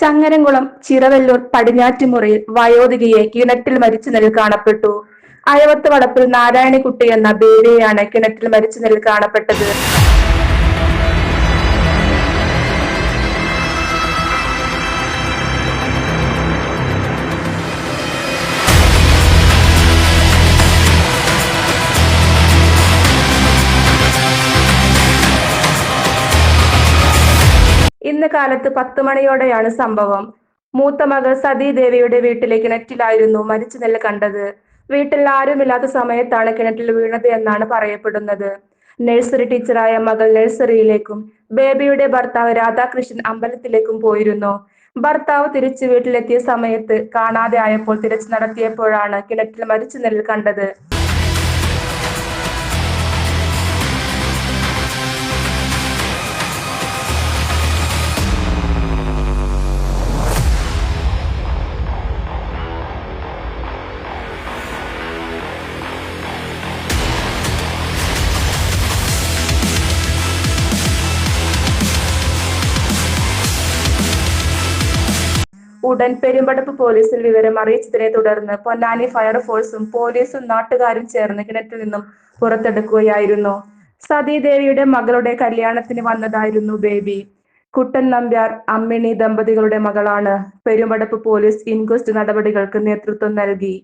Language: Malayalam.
ചങ്ങരംകുളം ചിറവല്ലൂർ പടിഞ്ഞാറ്റുമുറിയിൽ വയോധികയെ കിണറ്റിൽ മരിച്ച നിലയിൽ കാണപ്പെട്ടു. അയവത്ത് വളപ്പിൽ നാരായണിക്കുട്ടി എന്ന ബേബിയെയാണ് കിണറ്റിൽ മരിച്ച നിലയിൽ കാണപ്പെട്ടത്. ഇന്ന് കാലത്ത് പത്ത് മണിയോടെയാണ് സംഭവം. മൂത്ത മകൾ സതീദേവിയുടെ വീട്ടിലെ കിണറ്റിലായിരുന്നു മരിച്ച നില കണ്ടത്. വീട്ടിൽ ആരുമില്ലാത്ത സമയത്താണ് കിണറ്റിൽ വീണത് എന്നാണ് പറയപ്പെടുന്നത്. നഴ്സറി ടീച്ചറായ മകൾ നഴ്സറിയിലേക്കും ബേബിയുടെ ഭർത്താവ് രാധാകൃഷ്ണൻ അമ്പലത്തിലേക്കും പോയിരുന്നു. ഭർത്താവ് തിരിച്ച് വീട്ടിലെത്തിയ സമയത്ത് കാണാതെ ആയപ്പോൾ തിരച്ചു നടത്തിയപ്പോഴാണ് കിണറ്റിൽ മരിച്ച നിലയിൽ കണ്ടത്. ഉടൻ പെരുമ്പടപ്പ് പോലീസിൽ വിവരം അറിയിച്ചതിനെ തുടർന്ന് പൊന്നാനി ഫയർഫോഴ്സും പോലീസും നാട്ടുകാരും ചേർന്ന് കിണറ്റിൽ നിന്നും പുറത്തെടുക്കുകയായിരുന്നു. സതീദേവിയുടെ മകളുടെ കല്യാണത്തിന് വന്നതായിരുന്നു ബേബി. കുട്ടൻ നമ്പ്യാർ അമ്മിണി ദമ്പതികളുടെ മകളാണ്. പെരുമ്പടപ്പ് പോലീസ് ഇൻക്വസ്റ്റ് നടപടികൾക്ക് നേതൃത്വം നൽകി.